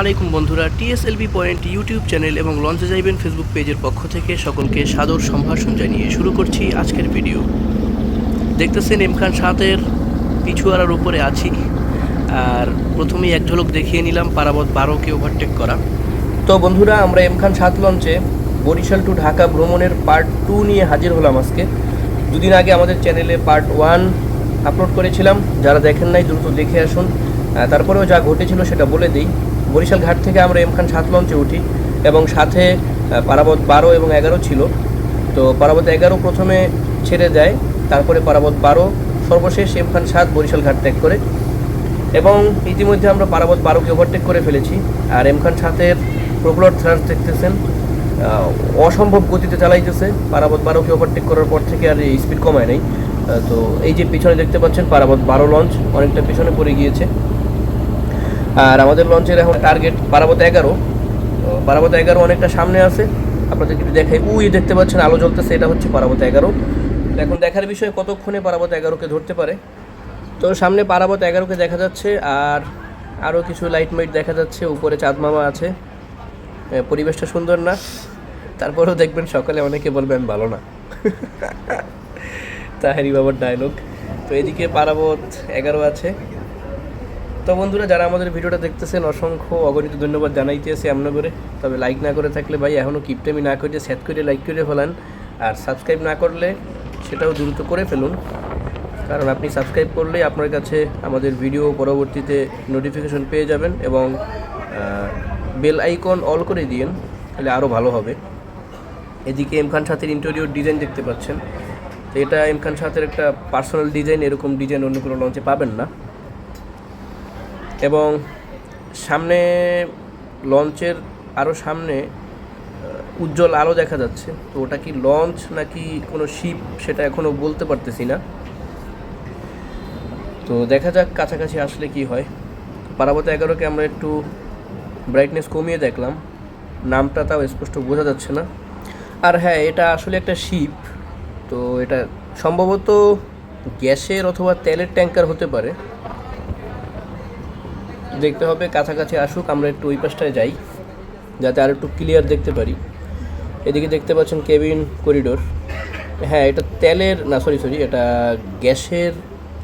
আলাইকুম বন্ধুরা, টিএসএলবি point YouTube channel এবং লঞ্চে যাইবেন ফেসবুক পেজের পক্ষ থেকে সকলকে সাদর সম্ভাষণ জানিয়ে শুরু করছি আজকের ভিডিও। দেখতেছেন এম খান সাতের পিছুয়ারার উপরে আছি। আর প্রথমেই এক ঝলক দেখিয়ে নিলাম পারাবত বারোকে ওভারটেক করা। তো বন্ধুরা, আমরা এম খান সাত লঞ্চে বরিশাল টু ঢাকা ভ্রমণের পার্ট টু নিয়ে হাজির হলাম আজকে। দুদিন আগে আমাদের চ্যানেলে পার্ট ওয়ান আপলোড করেছিলাম। যারা দেখেন নাই, দ্রুত দেখে আসুন। তারপরেও যা ঘটেছিল সেটা বলে দিই। বরিশাল ঘাট থেকে আমরা এম খান সাত লঞ্চে উঠি এবং সাথে পারাবত বারো এবং এগারো ছিল। তো পারাবত এগারো প্রথমে ছেড়ে দেয় তারপরে পারাবত বারো, সর্বশেষ এম খান সাত বরিশাল ঘাট ত্যাগ করে। এবং ইতিমধ্যে আমরা পারাবত বারোকে ওভারটেক করে ফেলেছি, আর এম খান সাতের প্রবলর থ্রাস দেখতেছেন। অসম্ভব গতিতে চালাইতেছে, পারাবত বারোকে ওভারটেক করার পর থেকে আর স্পিড কমায় নাই। তো এই যে পিছনে দেখতে পাচ্ছেন, পারাবত বারো লঞ্চ অনেকটা পিছনে পড়ে গিয়েছে। আর আমাদের লঞ্চের এখন টার্গেট পারাবত এগারো। তো পারাবত এগারো অনেকটা সামনে আছে। আপনাদের একটু দেখাই। উই, দেখতে পাচ্ছেন আলো জ্বলতেছে, এটা হচ্ছে পারাবত এগারো। এখন দেখার বিষয় কতক্ষণে পারাবত এগারোকে ধরতে পারে। তো সামনে পারাবত এগারোকে দেখা যাচ্ছে, আর আরও কিছু লাইট মাইট দেখা যাচ্ছে। উপরে চাঁদ মামা আছে। পরিবেশটা সুন্দর না। তারপরেও দেখবেন সকালে অনেকে বলবেন, ভালো না। তাহারি বাবার ডায়লগ তো এদিকে পারাবত এগারো আছে। তো বন্ধুরা, যারা আমাদের ভিডিওটা দেখতেছেন, অসংখ্য অগণিত ধন্যবাদ জানাইতেছি এমন করে তবে লাইক না করে থাকলে ভাই এখনও কিপটেমি না করে সেট করে লাইক করে ফেলান। আর সাবস্ক্রাইব না করলে সেটাও দ্রুত করে ফেলুন। কারণ আপনি সাবস্ক্রাইব করলেই আপনার কাছে আমাদের ভিডিও পরবর্তীতে নোটিফিকেশন পেয়ে যাবেন এবং বেল আইকন অল করে দিন তাহলে আরও ভালো হবে। এদিকে এম খান সাথের ইন্টেরিয়র ডিজাইন দেখতে পাচ্ছেন। তো এটা এম খান সাথের একটা পার্সোনাল ডিজাইন এরকম ডিজাইন অন্য কোনো লঞ্চে পাবেন না। এবং সামনে লঞ্চের আরও সামনে উজ্জ্বল আলো দেখা যাচ্ছে। তো ওটা কি লঞ্চ নাকি কোনো শিপ সেটা এখনও বলতে পারতেছি না। তো দেখা যাক কাছাকাছি আসলে কি হয়। পারাবত এগারোকে আমরা একটু ব্রাইটনেস কমিয়ে দেখলাম। নামটা তাও স্পষ্ট বোঝা যাচ্ছে না। আর হ্যাঁ এটা আসলে একটা শিপ। তো এটা সম্ভবত গ্যাসের অথবা তেলের ট্যাঙ্কার হতে পারে। দেখতে হবে, কাছাকাছি আসুক, আমরা একটু ওই পাশটায় যাই, যাতে আর একটু ক্লিয়ার দেখতে পারি। এদিকে দেখতে পাচ্ছেন কেবিন করিডোর হ্যাঁ এটা তেলের, না সরি সরি এটা গ্যাসের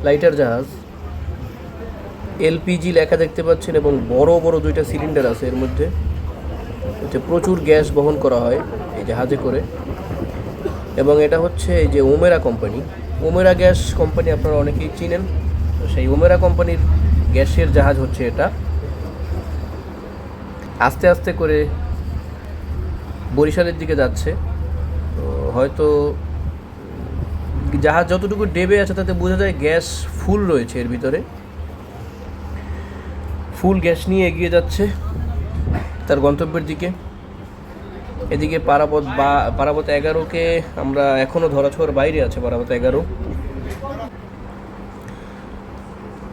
লাইটার জাহাজ। এলপিজি লেখা দেখতে পাচ্ছেন এবং বড় বড় দুইটা সিলিন্ডার আছে এর মধ্যে। হচ্ছে প্রচুর গ্যাস বহন করা হয় এই জাহাজে করে। এবং এটা হচ্ছে এই যে Omera company. Omera gas company আপনারা অনেকেই চিনেন। সেই ওমেরা কোম্পানির গ্যাসের জাহাজ হচ্ছে এটা। আস্তে আস্তে করে বরিশালের দিকে যাচ্ছে। তো হয়তো জাহাজ যতটুকু ডেবে আছে তাতে বোঝা যায় গ্যাস ফুল রয়েছে এর ভিতরে। ফুল গ্যাস নিয়ে এগিয়ে যাচ্ছে তার গন্তব্যের দিকে। এদিকে পারাপথ বা, পারাপথ এগারোকে আমরা এখনও ধরাছোঁয়ার বাইরে আছে পারাপথ এগারো।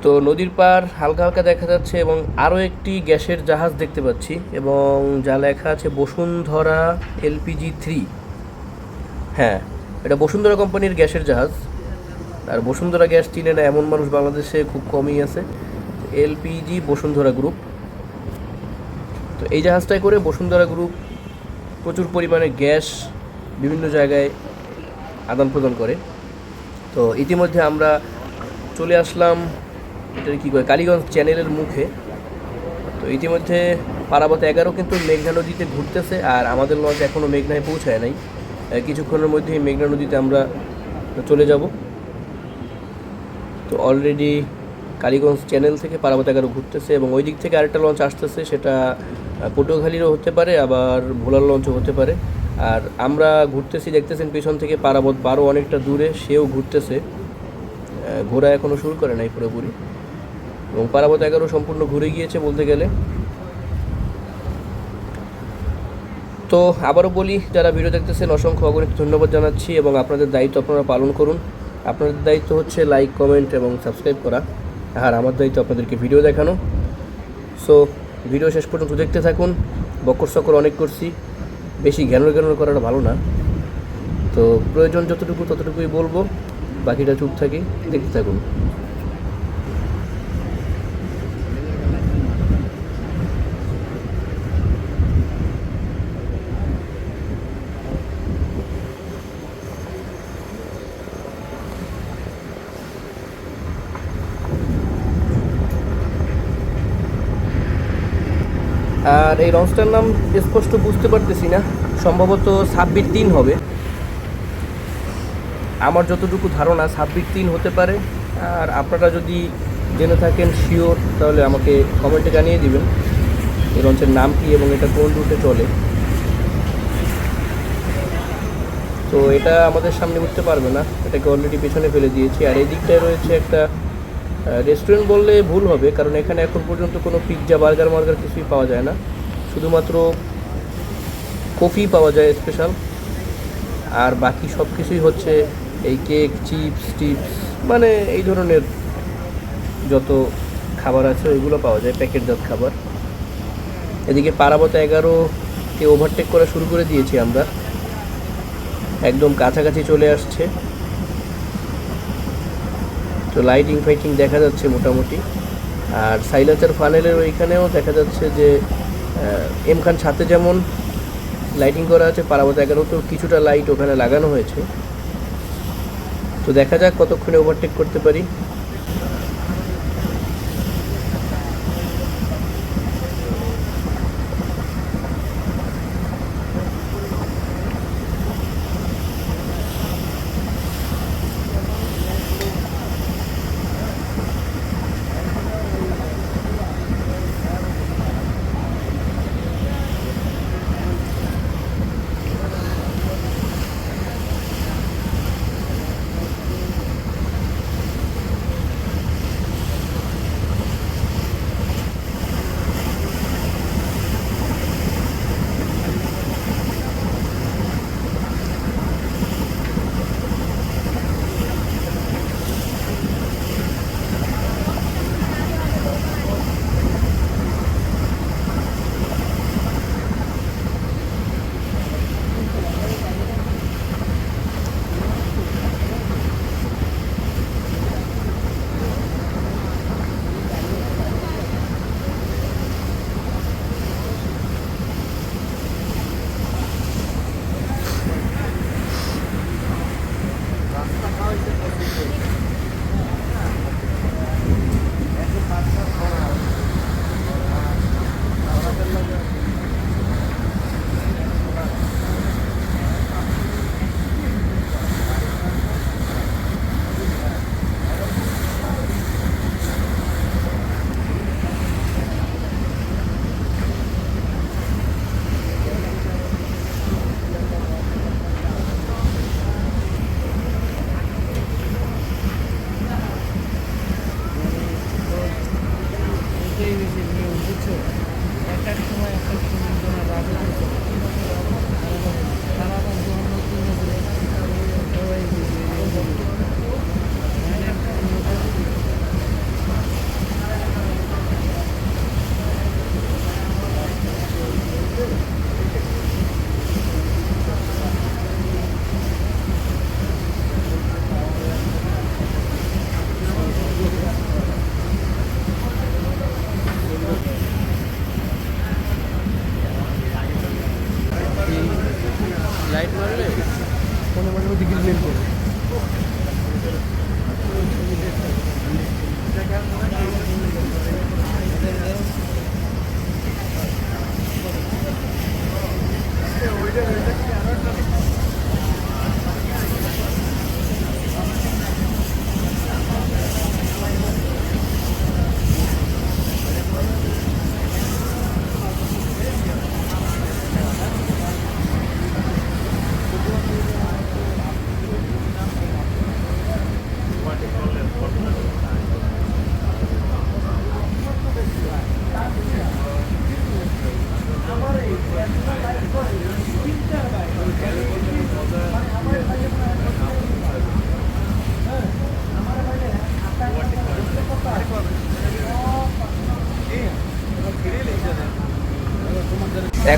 তো নদীর পার হালকা হালকা দেখা যাচ্ছে এবং আরও একটি গ্যাসের জাহাজ দেখতে পাচ্ছি এবং যা লেখা আছে বসুন্ধরা এলপিজি থ্রি। হ্যাঁ এটা বসুন্ধরা কোম্পানির গ্যাসের জাহাজ। আর বসুন্ধরা গ্যাস চিনে না এমন মানুষ বাংলাদেশে খুব কমই আছে। LPG Bashundhara group. তো এই জাহাজটায় করে বসুন্ধরা গ্রুপ প্রচুর পরিমাণে গ্যাস বিভিন্ন জায়গায় আদান প্রদান করে। তো ইতিমধ্যে আমরা চলে আসলাম এটা কী করে? কালীগঞ্জ চ্যানেলের মুখে। তো ইতিমধ্যে পারাবত এগারো কিন্তু মেঘনা নদীতে ঘুরতেছে আর আমাদের লঞ্চ এখনও মেঘনায় পৌঁছায় নাই। কিছুক্ষণের মধ্যেই মেঘনা নদীতে আমরা চলে যাব। তো অলরেডি কালীগঞ্জ চ্যানেল থেকে পারাবত এগারো ঘুরতেছে এবং ওই দিক থেকে আরেকটা লঞ্চ আসতেছে, সেটা পটুয়াখালীরও হতে পারে, আবার ভোলার লঞ্চও হতে পারে। আর আমরা ঘুরতেছি, দেখতেছেন পেছন থেকে পারাবত বারো অনেকটা দূরে, সেও ঘুরতেছে। ঘোরা এখনও শুরু করে নাই পুরোপুরি। এবং পারাবত এগারো সম্পূর্ণ ঘুরে গিয়েছে বলতে গেলে। তো আবারও বলি, যারা ভিডিও দেখতেছেন, অসংখ্য অগণিত ধন্যবাদ জানাচ্ছি এবং আপনাদের দায়িত্ব আপনারা পালন করুন। আপনাদের দায়িত্ব হচ্ছে লাইক কমেন্ট এবং সাবস্ক্রাইব করা, আর আমার দায়িত্ব আপনাদেরকে ভিডিও দেখানো। সো ভিডিও শেষ পর্যন্ত দেখতে থাকুন। বকর সকর অনেক করছি। বেশি জ্ঞান জ্ঞান করাটা ভালো না। তো প্রয়োজন যতটুকু ততটুকুই বলব, বাকিটা চুপ থাকি, দেখতে থাকুন আর এই লঞ্চটার নাম স্পষ্ট বুঝতে পারতেছি না। সম্ভবত সাব্বির তিন হবে। আমার যতটুকু ধারণা সাব্বির তিন হতে পারে। আর আপনারা যদি জেনে থাকেন শিওর তাহলে আমাকে কমেন্টে জানিয়ে দিবেন এই লঞ্চের নাম কী এবং এটা কোন রুটে চলে। তো এটা আমাদের সামনে উঠতে পারবে না। এটাকে অলরেডি পেছনে ফেলে দিয়েছি। আর এই দিকটায় রয়েছে একটা রেস্টুরেন্ট বললে ভুল হবে, কারণ এখানে এখন পর্যন্ত কোনো পিৎজা বার্গার মার্গার কিছুই পাওয়া যায় না। শুধুমাত্র কফি পাওয়া যায় স্পেশাল আর বাকি সব কিছুই হচ্ছে এই কেক চিপস টিপস মানে এই ধরনের যত খাবার আছে, ওইগুলো পাওয়া যায় প্যাকেটজাত খাবার। এদিকে পারাবত এগারোকে ওভারটেক করা শুরু করে দিয়েছি আমরা। একদম কাছাকাছি চলে আসছে। তো লাইটিং ফাইটিং দেখা যাচ্ছে মোটামুটি। আর সাইলেন্সার ফানেলের ওইখানেও দেখা যাচ্ছে যে এম খান ছাতে যেমন লাইটিং করা আছে, পারাবত এগারোতেও কিছুটা লাইট ওখানে লাগানো হয়েছে। তো দেখা যাক কতক্ষণে ওভারটেক করতে পারি।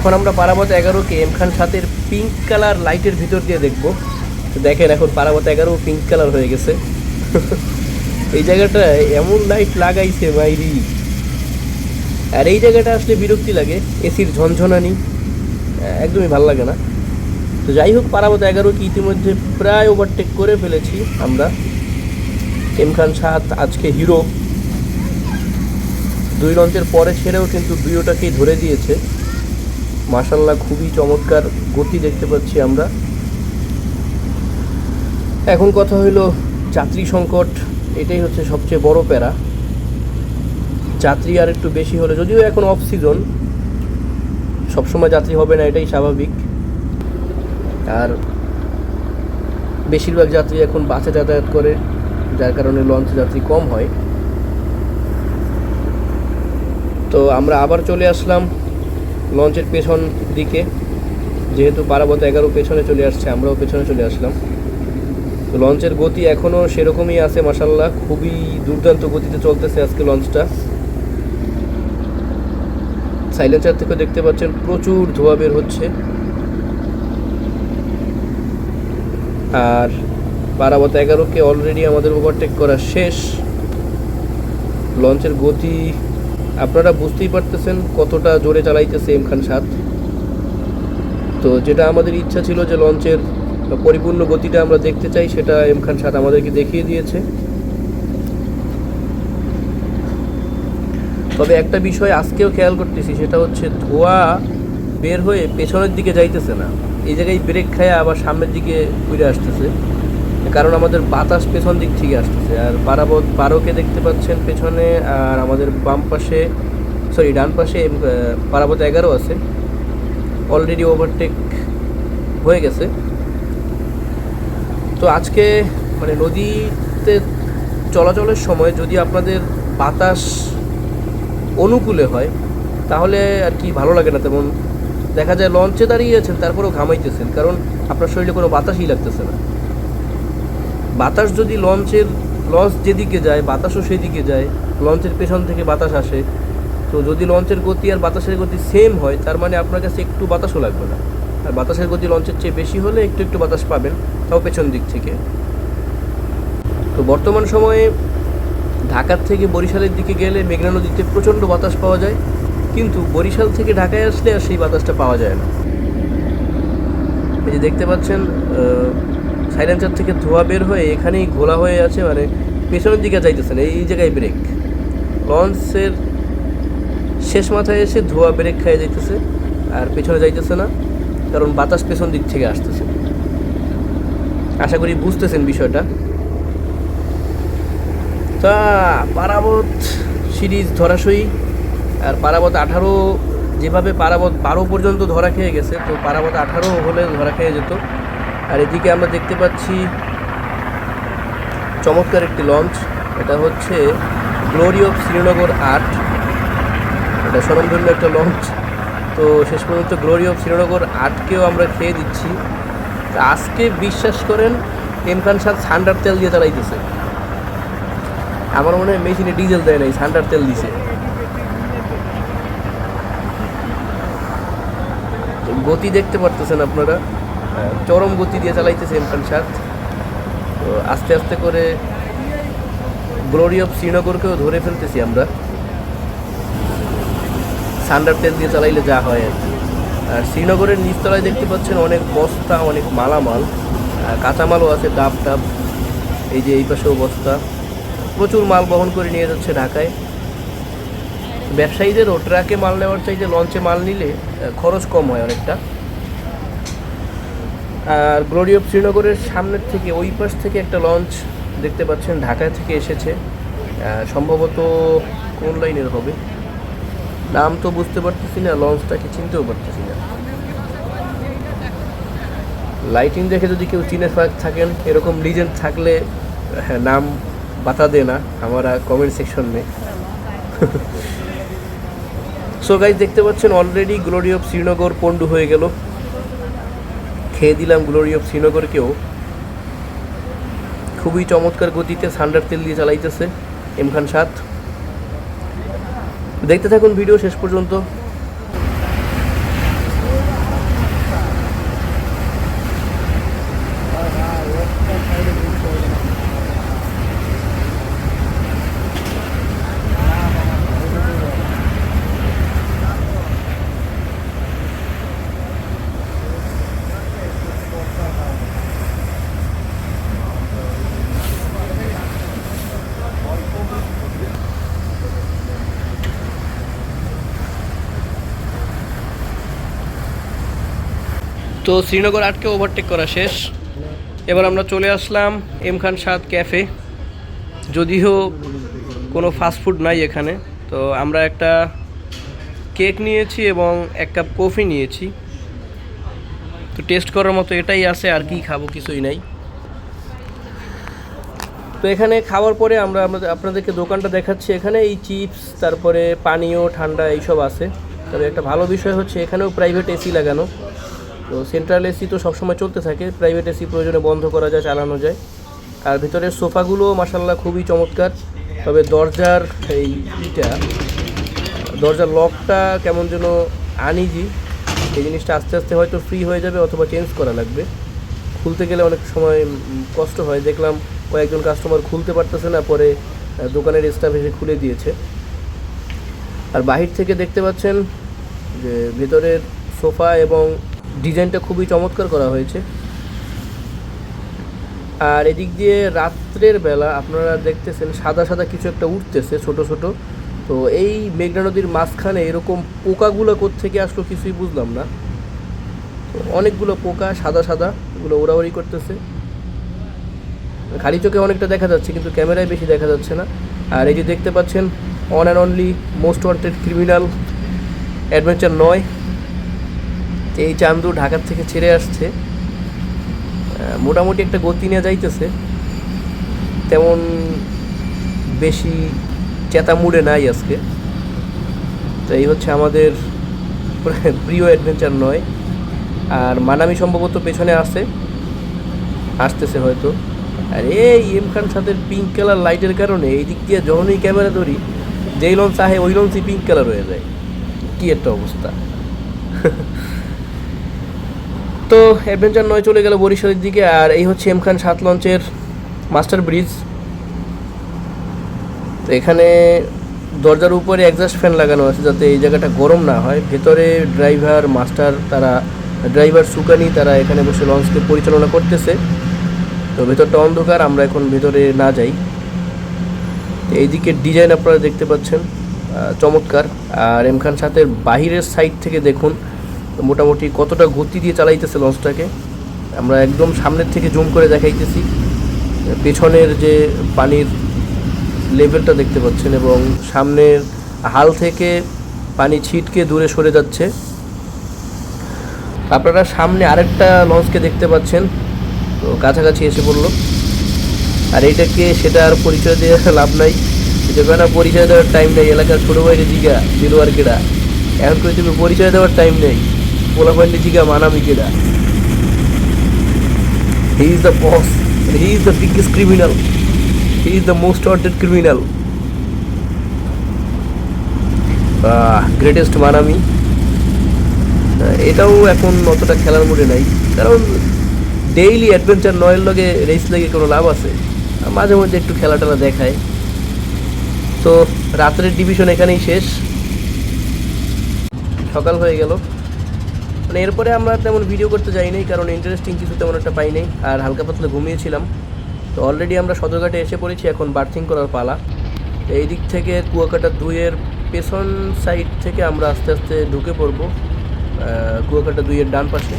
এখন আমরা পারাবত এগারোকে এম খান সাতের পিঙ্ক কালার লাইটের ভিতর দিয়ে দেখব। তো দেখেন এখন পারাবত এগারো পিঙ্ক কালার হয়ে গেছে। এই জায়গাটায় এমন লাইট লাগাইছে বাইরি আর এই জায়গাটা আসলে বিরক্তি লাগে, এসির ঝনঝনানি একদমই ভালো লাগে না। তো যাই হোক, পারাবত এগারো কি ইতিমধ্যে প্রায় ওভারটেক করে ফেলেছি আমরা। এম খান সাত আজকে হিরো দুই লঞ্চের পরে ছেড়েও কিন্তু দুইটাকেই ধরে দিয়েছে। মাসাল্লাহ খুবই চমৎকার গতি দেখতে পাচ্ছি আমরা। এখন কথা হইল যাত্রী সংকট, এটাই হচ্ছে সবচেয়ে বড় প্যারা। যাত্রী আর একটু বেশি হলে, যদিও এখন অফ সিজন সবসময় যাত্রী হবে না, এটাই স্বাভাবিক। আর বেশিরভাগ যাত্রী এখন বাসে যাতায়াত করে, যার কারণে লঞ্চে যাত্রী কম হয়। তো আমরা আবার চলে আসলাম লঞ্চের পেছন দিকে, যেহেতু পারাবত এগারো পেছনে চলে আসছে, আমরাও পেছনে চলে আসলাম। তো লঞ্চের গতি এখনও সেরকমই আছে মাসাল্লাহ খুবই দুর্দান্ত গতিতে চলতেছে আজকে লঞ্চটা। সাইলেন্সার থেকে দেখতে পাচ্ছেন প্রচুর ধোঁয়া বের হচ্ছে। আর পারাবত এগারোকে অলরেডি আমাদের ওভারটেক করা শেষ। লঞ্চের গতি আপনারা বুঝতেই পারতেছেন কতটা জোরে চালাইতেছে এম খান সাত তো যেটা আমাদের ইচ্ছা ছিল যে লঞ্চের পরিপূর্ণ গতিটা আমরা দেখতে চাই, সেটা এম খান সাত আমাদেরকে দেখিয়ে দিয়েছে। তবে একটা বিষয় আজকেও খেয়াল করতেছি, সেটা হচ্ছে ধোঁয়া বের হয়ে পেছনের দিকে যাইতেছে না। এই জায়গায় ব্রেক খায় আবার সামনের দিকে ঘুরে আসতেছে। কারণ আমাদের বাতাস পেছন দিক থেকে আসতেছে। আর পারাবত পারকে দেখতে পাচ্ছেন পেছনে, আর আমাদের বাম পাশে সরি ডান পাশে পারাবত এগারো আছে। অলরেডি ওভারটেক হয়ে গেছে। তো আজকে মানে নদীতে চলাচলের সময় যদি আপনাদের বাতাস অনুকূলে হয়, তাহলে আর কি ভালো লাগে না তেমন। দেখা যায় লঞ্চে দাঁড়িয়ে আছেন, তারপরেও ঘামাইতেছেন, কারণ আপনার শরীরে কোনো বাতাসই লাগতেছে না। বাতাস যদি লঞ্চের, লঞ্চ যেদিকে যায়, বাতাসও সেদিকে যায়, লঞ্চের পেছন থেকে বাতাস আসে, তো যদি লঞ্চের গতি আর বাতাসের গতি সেম হয়, তার মানে আপনার কাছে একটু বাতাসও লাগবে না। আর বাতাসের গতি লঞ্চের চেয়ে বেশি হলে একটু একটু বাতাস পাবেন, তাও পেছন দিক থেকে। তো বর্তমান সময়ে ঢাকার থেকে বরিশালের দিকে গেলে মেঘনা নদীতে প্রচণ্ড বাতাস পাওয়া যায়, কিন্তু বরিশাল থেকে ঢাকায় আসলে আর সেই বাতাসটা পাওয়া যায় না। এই যে দেখতে পাচ্ছেন সাইলেন্সার থেকে ধোঁয়া বের হয়ে এখানেই ঘোলা হয়ে আছে মানে পেছনের দিকে যাইতেছে না এই জায়গায় ব্রেক লঞ্চের শেষ মাথায় এসে ধোঁয়া ব্রেক খেয়ে যাইতেছে, আর পেছনে যাইতেছে না, কারণ বাতাস পেছন দিক থেকে আসতেছে। আশা করি বুঝতেছেন বিষয়টা। তা, পারাবত সিরিজ ধরাশয়ী আর পারাবত আঠারো যেভাবে পারাবত বারো পর্যন্ত ধরা খেয়ে গেছে, তো পারাবত আঠারো হলে ধরা খেয়ে যেত। আর এদিকে আমরা দেখতে পাচ্ছি চমৎকার একটি লঞ্চ। এটা হচ্ছে গ্লোরি অফ শ্রীনগর আট এটা স্বনামধন্য একটা লঞ্চ। তো শেষ পর্যন্ত গ্লোরি অফ শ্রীনগর আটকেও আমরা খেয়ে দিচ্ছি। আজকে বিশ্বাস করেন এমকান সাত সান্ডার তেল দিয়ে চালাইতেছে। আমার মনে হয় মেশিনে ডিজেল দেয় নাই সান্ডার তেল দিছে। গতি দেখতে পারতেছেন আপনারা। চরম গতি দিয়ে চালাইতেছে এমকান সাত। তো আস্তে আস্তে করে গ্লোরি অফ শ্রীনগরকেও ধরে ফেলতেছি আমরা। সান্ডার তেল দিয়ে চালাইলে যা হয় আর। আর শ্রীনগরের নিচতলায় দেখতে পাচ্ছেন অনেক বস্তা, অনেক মালামাল কাঁচামালও আছে, ডাব টাব, এই যে এই পাশেও বস্তা। প্রচুর মাল বহন করে নিয়ে যাচ্ছে ঢাকায়। ব্যবসায়ীদেরও ট্রাকে মাল নেওয়ার চাইতে লঞ্চে মাল নিলে খরচ কম হয় অনেকটা। আর গ্লোরি অফ শ্রীনগরের সামনের থেকে ওই পাশ থেকে একটা লঞ্চ দেখতে পাচ্ছেন, ঢাকা থেকে এসেছে। সম্ভবত কোন লাইনের হবে? নাম তো বুঝতে পারতেছি না লঞ্চটাকে চিনতেও পারতেছি না। লাইটিং দেখে যদি কেউ চিনে থাকেন, এরকম লিজেন্ড থাকলে হ্যাঁ, নাম বাতা দে না, আমরা কমেন্ট সেকশন নেই। সো গাইজ দেখতে পাচ্ছেন অলরেডি গ্লোরি অফ শ্রীনগর পণ্ডু হয়ে গেল। খেয়ে দিলাম গ্লোরি অফ শ্রীনগরকেও। খুবই চমৎকার গতিতে সান্ডার তেল দিয়ে চালাইতেছে এমখান সাত। দেখতে থাকুন ভিডিও শেষ পর্যন্ত। তো শ্রীনগর আটকে ওভারটেক করা শেষ। এবার আমরা চলে আসলাম এম খান সাদ ক্যাফে যদিও কোনো ফাস্টফুড নাই এখানে। তো আমরা একটা কেক নিয়েছি এবং এক কাপ কফি নিয়েছি। তো টেস্ট করার মতো এটাই আছে, আর কি খাব কিছুই নাই। তো এখানে খাওয়ার পরে আমরা আপনাদেরকে দোকানটা দেখাচ্ছি। এখানে এই চিপস তারপরে পানীয়, ঠান্ডা এইসব আছে। তবে একটা ভালো বিষয় হচ্ছে এখানেও প্রাইভেট এসি লাগানো। তো সেন্ট্রাল এসি তো সবসময় চলতে থাকে প্রাইভেট এসি প্রয়োজনে বন্ধ করা যায়, চালানো যায়। আর ভিতরের সোফাগুলো মাসাল্লাহ খুবই চমৎকার, তবে দরজার এই ইটা, দরজার লকটা কেমন যেন আনিজি এই জিনিসটা আস্তে আস্তে হয়তো ফ্রি হয়ে যাবে অথবা চেঞ্জ করা লাগবে। খুলতে গেলে অনেক সময় কষ্ট হয়। দেখলাম কয়েকজন কাস্টমার খুলতে পারতেছে না, পরে দোকানের স্টাফ এসে খুলে দিয়েছে। আর বাহির থেকে দেখতে পাচ্ছেন যে ভেতরের সোফা এবং ডিজাইনটা খুবই চমৎকার করা হয়েছে। আর এদিক দিয়ে রাত্রের বেলা আপনারা দেখতেছেন সাদা সাদা কিছু একটা উঠতেছে ছোট ছোট। তো এই মেঘনা নদীর মাঝখানে এরকম পোকাগুলো থেকে আসলো কিছুই বুঝলাম না। তো অনেকগুলো পোকা সাদা সাদা, এগুলো ওড়াউড়ি করতেছে। খালি চোখে অনেকটা দেখা যাচ্ছে, কিন্তু ক্যামেরায় বেশি দেখা যাচ্ছে না। আর এই যে দেখতে পাচ্ছেন one and only most wanted criminal adventure নয়। তো এই চান্দু ঢাকার থেকে ছেড়ে আসছে। মোটামুটি একটা গতি নিয়ে যাইতেছে। তেমন বেশি চেতা মুড়ে নাই আজকে। তো এই হচ্ছে আমাদের প্রিয় অ্যাডভেঞ্চার নয়। আর মানামি সম্ভবত পেছনে আসে আসতেছে হয়তো। আর এই এম খান সাথের পিঙ্ক কালার লাইটের কারণে এই দিক দিয়ে যখনই ক্যামেরা ধরি, যেই লঞ্চ আহে, ওই লঞ্চই পিঙ্ক কালার হয়ে যায়। কী একটা অবস্থা। তো অ্যাডভেঞ্চার নয় চলে গেল বরিশালের দিকে, আর এই হচ্ছে এম খান সাত লঞ্চের মাস্টার ব্রিজ তো এখানে দরজার উপরে এক্সস্ট ফ্যান লাগানো আছে যাতে এই জায়গাটা গরম না হয়। ভেতরে ড্রাইভার মাস্টার তারা ড্রাইভার সুকানি, তারা এখানে বসে লঞ্চকে পরিচালনা করতেছে। তো ভেতরটা অন্ধকার, আমরা এখন ভেতরে না যাই। তো এইদিকে ডিজাইন আপনারা দেখতে পাচ্ছেন চমৎকার। আর এম খান সাথের বাহিরের সাইড থেকে দেখুন মোটামুটি কতটা গতি দিয়ে চালাইতেছে লঞ্চটাকে, আমরা একদম সামনের থেকে জুম করে দেখাইতেছি। পেছনের যে পানির লেভেলটা দেখতে পাচ্ছেন এবং সামনের হাল থেকে পানি ছিটকে দূরে সরে যাচ্ছে। আপনারা সামনে আরেকটা লঞ্চকে দেখতে পাচ্ছেন, তো কাছাকাছি এসে পড়ল। আর এইটাকে সেটা আর পরিচয় দিয়ে লাভ নাই। না পরিচয় দেওয়ার টাইম নেই, এলাকার ছোটো ভাইরে জিগা দিলুয়ার কেডা? এখন করে পরিচয় দেওয়ার টাইম নেই। পোলা পান্ডি জিগা মানামি কেডা? He is the boss he is the biggest criminal he is the most wanted criminal greatest Manami. এটাও এখন অতটা খেলার মোড়ে নাই। কারণ ডেইলি অ্যাডভেঞ্চার নয়ের লগে রেস লেগে কোনো লাভ আছে। মাঝে মধ্যে একটু খেলা টেলা দেখায়। তো রাত্রের ডিভিশন এখানেই শেষ। সকাল হয়ে গেল। মানে এরপরে আমরা তেমন ভিডিও করতে যাইনি, কারণ ইন্টারেস্টিং কিছু তেমন একটা পাই নাই আর হালকা পাতলা ঘুমিয়েছিলাম। তো অলরেডি আমরা সদরঘাটে এসে পড়েছি, এখন বার্থিং করার পালা। এই দিক থেকে কুয়াকাটা দুইয়ের পেছন সাইড থেকে আমরা আস্তে আস্তে ঢুকে পড়ব কুয়াকাটা দুইয়ের ডান পাশে।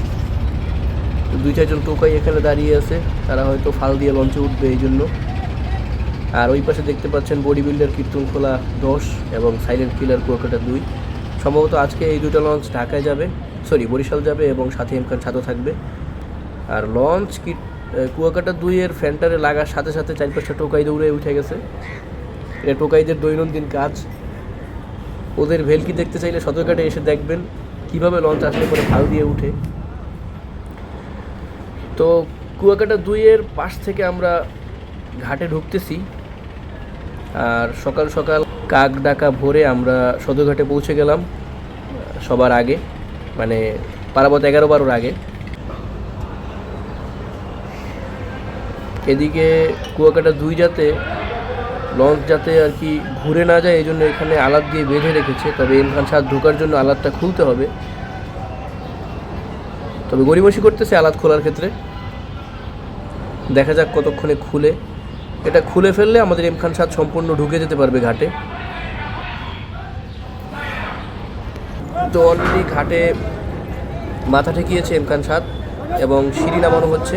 দুই, চারজন টোকাই এখানে দাঁড়িয়ে আছে, তারা হয়তো ফাল দিয়ে লঞ্চে উঠবে এই জন্য। আর ওই পাশে দেখতে পাচ্ছেন বডি বিল্ডার কীর্তনখোলা দশ এবং সাইলেন্ট কিলার কুয়াকাটা দুই। সম্ভবত আজকে এই দুটো লঞ্চ ঢাকায় যাবে। সরি, বরিশাল যাবে এবং সাথে এমকান ছাদও থাকবে। আর লঞ্চ কি কুয়াকাটা দুইয়ের ফ্যান্টারে লাগার সাথে সাথে চার পাঁচটা টোকাই দৌড়ে উঠে গেছে। এটা টোকাইদের দৈনন্দিন কাজ। ওদের ভেলকি দেখতে চাইলে সদরঘাটে এসে দেখবেন কীভাবে লঞ্চ আসলে পরে ফাল দিয়ে উঠে। তো কুয়াকাটা দুইয়ের পাশ থেকে আমরা ঘাটে ঢুকতেছি। আর সকাল সকাল কাক ডাকা ভোরে আমরা সদরঘাটে পৌঁছে গেলাম সবার আগে। মানে পারাবত এগারো বারোর আগে। এদিকে কুয়াকাটা দুই যাতে লঞ্চ যাতে আর কি ঘুরে না যায়, এই জন্য এখানে আলাদ দিয়ে বেঁধে রেখেছে। তবে ইমরান সাদ ঢোকার জন্য আলাদটা খুলতে হবে। তবে গড়িমসি করতেছে আলাদ খোলার ক্ষেত্রে। দেখা যাক কতক্ষণে খুলে। এটা খুলে ফেললে আমাদের এম খান সাদ সম্পূর্ণ ঢুকে যেতে পারবে ঘাটে। তো অলরেডি ঘাটে মাথা ঠেকিয়েছে এমকান সাত এবং সিঁড়ি নামানো হচ্ছে।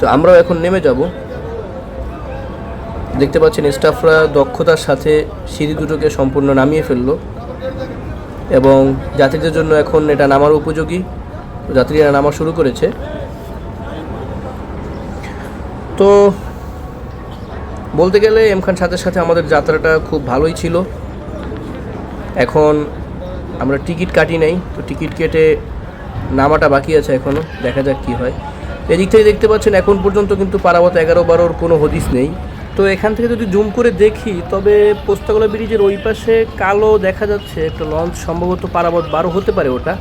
তো আমরাও এখন নেমে যাব। দেখতে পাচ্ছেন স্টাফরা দক্ষতার সাথে সিঁড়ি দুটোকে সম্পূর্ণ নামিয়ে ফেলল এবং যাত্রীদের জন্য এখন এটা নামার উপযোগী। যাত্রীরা নামা শুরু করেছে। তো বলতে গেলে এম খান সাথে সাথে আমাদের যাত্রাটা খুব ভালোই ছিল। এখন আমরা টিকিট কাটি নাই, তো টিকিট কেটে নামাটা বাকি আছে এখনও দেখা যাক কী হয়। এদিক থেকে দেখতে পাচ্ছেন এখন পর্যন্ত কিন্তু পারাবত এগারো বারোর কোনো হদিস নেই। তো এখান থেকে যদি জুম করে দেখি, তবে পোস্তাগোলা ব্রিজের ওই পাশে কালো দেখা যাচ্ছে, একটা লঞ্চ, সম্ভবত পারাবত বারো হতে পারে ওটা।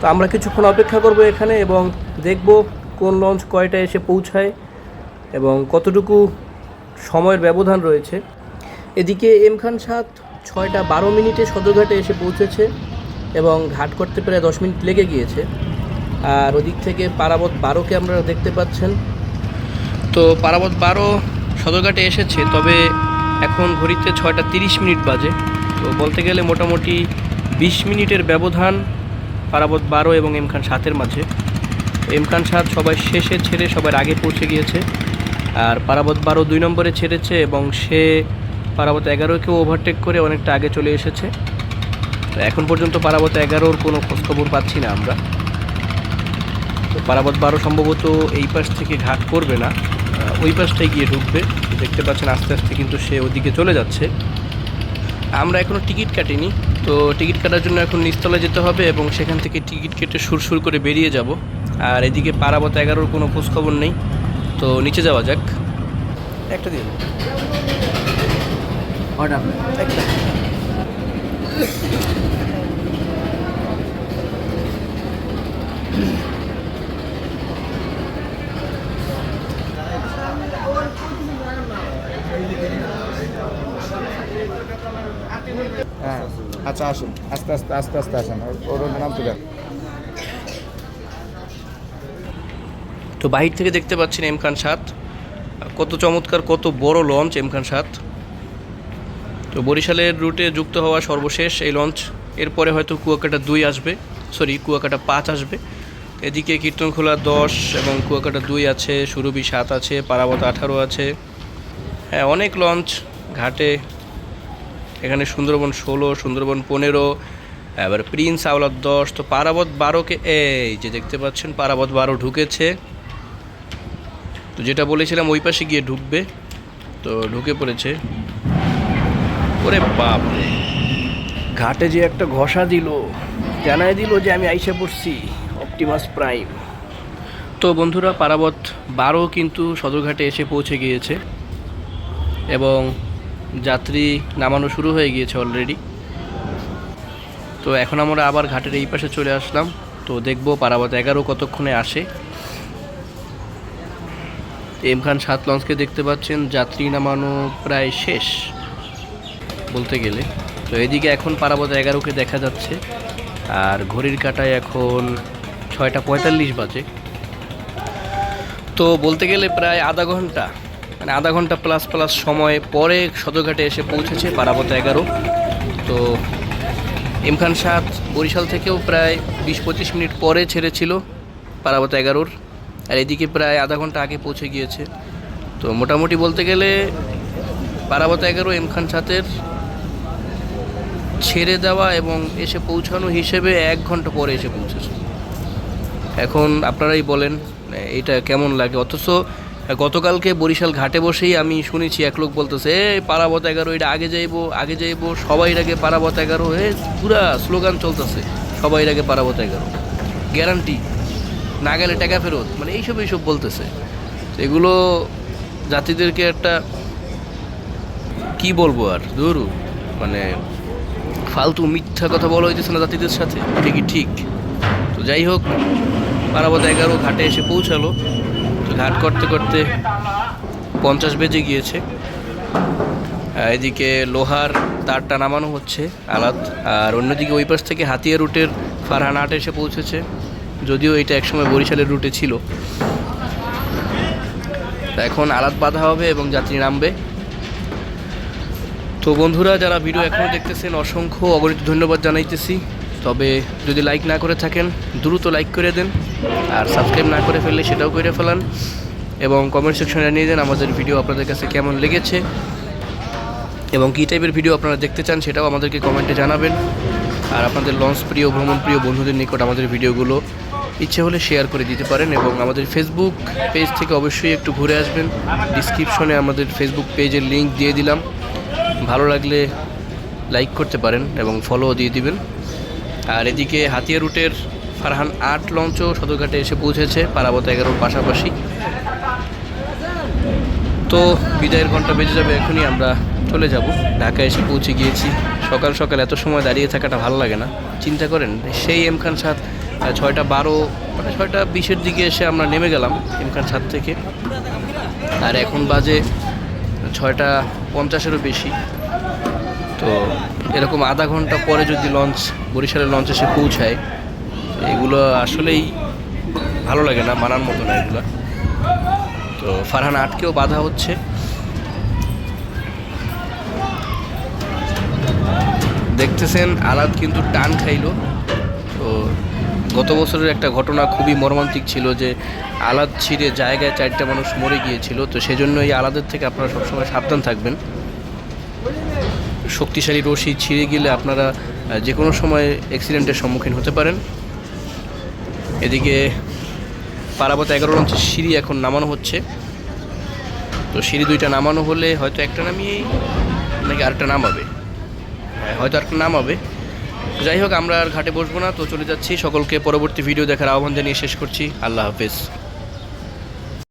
তো আমরা কিছুক্ষণ অপেক্ষা করব এখানে এবং দেখব কোন লঞ্চ কয়টা এসে পৌঁছায় এবং কতটুকু সময়ের ব্যবধান রয়েছে। এদিকে এম খান সাত ছয়টা বারো মিনিটে সদরঘাটে এসে পৌঁছেছে এবং ঘাট করতে প্রায় দশ মিনিট লেগে গিয়েছে। আর ওদিক থেকে পারাবত বারোকে আমরা দেখতে পাচ্ছেন। তো পারাবত বারো সদরঘাটে এসেছে, তবে এখন ঘড়িতে ছয়টা তিরিশ মিনিট বাজে। তো বলতে গেলে মোটামুটি বিশ মিনিটের ব্যবধান পারাবত বারো এবং এম খান সাতের মাঝে। এম খান সাত সবাই শেষে ছেড়ে সবার আগে পৌঁছে গিয়েছে। আর পারাবত বারো দুই নম্বরে ছেড়েছে এবং সে পারাবত এগারোকেও ওভারটেক করে অনেকটা আগে চলে এসেছে। তো এখন পর্যন্ত পারাবত এগারোর কোনো খোঁজখবর পাচ্ছি না আমরা। তো পারাবত বারো সম্ভবত এই পাশ থেকে ঘাট করবে না ওই পাশটায় গিয়ে ঢুকবে। দেখতে পাচ্ছেন আস্তে আস্তে কিন্তু সে ওদিকে চলে যাচ্ছে। আমরা এখনও টিকিট কাটিনি, তো টিকিট কাটার জন্য এখন নিচতলায় যেতে হবে এবং সেখান থেকে টিকিট কেটে সুরসুর করে বেরিয়ে যাব। আর এদিকে পারাবত এগারোর কোনো খোঁজখবর নেই। তো নিচে যাওয়া যাক। একটা দিন। অর্ডার একটা। হ্যাঁ আচ্ছা আসুন। আস্তে আস্তে আস্তে আস্তে আসুন। ওর- ওর নাম তো দেন তো বাহির থেকে দেখতে পাচ্ছেন এম খান সাত। কত চমৎকার, কত বড় লঞ্চ এম খান সাত। তো বরিশালের রুটে যুক্ত হওয়া সর্বশেষ এই লঞ্চ এরপরে হয়তো কুয়াকাটা দুই আসবে সরি কুয়াকাটা পাঁচ আসবে। এদিকে কীর্তনখোলা দশ এবং কুয়াকাটা দুই আছে, সুরভি সাত আছে, পারাবত আঠারো আছে। হ্যাঁ অনেক লঞ্চ ঘাটে। এখানে সুন্দরবন ষোলো, সুন্দরবন পনেরো, এবার প্রিন্স আওলাদ দশ, তো পারাবত বারোকে, এই যে দেখতে পাচ্ছেন, পারাবত বারো ঢুকেছে। তো যেটা বলেছিলাম ওই পাশে গিয়ে ঢুকবে। তো ঢুকে পড়েছে। ওরে বাপ রে। ঘাটে যে একটা ঘষা দিল জানাই দিল যে আমি আইসা পড়ছি অপটিমাস প্রাইম। তো বন্ধুরা পারাবত বারো কিন্তু সদরঘাটে এসে পৌঁছে গিয়েছে। এবং যাত্রী নামানো শুরু হয়ে গিয়েছে অলরেডি তো এখন আমরা আবার ঘাটের এই পাশে চলে আসলাম। তো দেখব পারাবত এগারো কতক্ষণে আসে। এম খান সাত লঞ্চকে দেখতে পাচ্ছেন, যাত্রী নামানো প্রায় শেষ বলতে গেলে। তো এদিকে এখন পারাবত এগারোকে দেখা যাচ্ছে। আর ঘড়ির কাটায় এখন ছয়টা পঁয়তাল্লিশ বাজে। তো বলতে গেলে প্রায় আধা ঘণ্টা মানে আধা ঘণ্টা প্লাস প্লাস সময় পরে সদরঘাটে এসে পৌঁছেছে পারাবত এগারো। তো এম খান সাত বরিশাল থেকেও প্রায় বিশ পঁচিশ মিনিট পরে ছেড়েছিল পারাবত এগারোর। আর এদিকে প্রায় আধা ঘণ্টা আগে পৌঁছে গিয়েছে। তো মোটামুটি বলতে গেলে পারাবত এগারো এম খান সাতের ছেড়ে দেওয়া এবং এসে পৌঁছানো হিসেবে এক ঘণ্টা পরে এসে পৌঁছেছে। এখন আপনারাই বলেন, এটা কেমন লাগে? অথচ গতকালকে বরিশাল ঘাটে বসেই আমি শুনেছি, এক লোক বলতেছে এ পারাবত এগারো এটা আগে যাইবো আগে যাইবো, সবাই আগে পারাবত এগারো এ পুরা স্লোগান চলতেছে, সবাই আগে পারাবত এগারো গ্যারান্টি। না গেলে টাকা ফেরত মানে এইসব এইসব বলতেছে। এগুলো জাতিদেরকে একটা, কি বলব আর, ধরু মানে ফালতু মিথ্যা কথা বলা হইতেছে না জাতিদের সাথে ঠিকই ঠিক? তো যাই হোক পারাবত এগারো ঘাটে এসে পৌঁছালো। তো ঘাট করতে করতে পঞ্চাশ বেজে গিয়েছে। এদিকে লোহার তারটা নামানো হচ্ছে, আলাদ। আর অন্যদিকে ওই পাশ থেকে হাতিয়া রুটের ফারহান আট এসে পৌঁছেছে। যদিও এটা একসময় বরিশালের রুটে ছিল। এখন আলাদ বাঁধা হবে এবং যাত্রী নামবে। তো বন্ধুরা যারা ভিডিও এখনও দেখতেছেন অসংখ্য অগণিত ধন্যবাদ জানাইতেছি। তবে যদি লাইক না করে থাকেন দ্রুত লাইক করে দেন। আর সাবস্ক্রাইব না করে ফেললে সেটাও করে ফেলান। এবং কমেন্ট সেকশনে জানিয়ে দেন আমাদের ভিডিও আপনাদের কাছে কেমন লেগেছে। এবং কী টাইপের ভিডিও আপনারা দেখতে চান সেটাও আমাদেরকে কমেন্টে জানাবেন। আর আপনাদের লঞ্চ প্রিয় ভ্রমণ প্রিয় বন্ধুদের নিকট আমাদের ভিডিওগুলো ইচ্ছে হলে শেয়ার করে দিতে পারেন এবং আমাদের ফেসবুক পেজ থেকে অবশ্যই একটু ঘুরে আসবেন। ডিসক্রিপশনে আমাদের ফেসবুক পেজের লিংক দিয়ে দিলাম। ভালো লাগলে লাইক করতে পারেন এবং ফলো দিয়ে দিবেন। আর এদিকে হাতিয়া রুটের ফারহান আট লঞ্চও সদরঘাটে এসে পৌঁছেছে পারাবত এগারোর পাশাপাশি। তো বিদায়ের ঘণ্টা বেজে যাবে এখনই আমরা চলে যাব। ঢাকা এসে পৌঁছে গিয়েছি। সকাল সকাল এত সময় দাঁড়িয়ে থাকাটা ভালো লাগে না। চিন্তা করেন সেই এম খান আহ, ছয়টা বারো মানে ছয়টা বিশের দিকে এসে আমরা নেমে গেলাম এম ছাদ থেকে। আর এখন বাজে ছয়টা পঞ্চাশেরও বেশি। তো এরকম আধা ঘণ্টা পরে যদি লঞ্চ বরিশালের লঞ্চ এসে পৌঁছায়, এগুলো আসলেই ভালো লাগে না, মানার মতো না এগুলো। তো ফারহান আটকেও বাধা হচ্ছে। দেখতেছেন আলাদ কিন্তু টান খাইলো। গত বছরের একটা ঘটনা খুবই মর্মান্তিক ছিল যে আলাদ ছিঁড়ে জায়গায় চারটা মানুষ মরে গিয়েছিল তো সেজন্য এই আলাদের থেকে আপনারা সবসময় সাবধান থাকবেন। শক্তিশালী রশি ছিঁড়ে গেলে আপনারা যে কোনো সময় অ্যাক্সিডেন্টের সম্মুখীন হতে পারেন। এদিকে পারাবত এগারো লঞ্চের সিঁড়ি এখন নামানো হচ্ছে। তো সিঁড়ি দুইটা নামানো হলে হয়তো একটা নামিয়েই নাকি আরেকটা নামাবে। হ্যাঁ, হয়তো আরেকটা নামাবে। যাই হোক, আমরা আর ঘাটে বসবো না, তো চলে যাচ্ছি সকলকে পরবর্তী ভিডিও দেখার আহ্বান জানিয়ে শেষ করছি। আল্লাহ হাফেজ।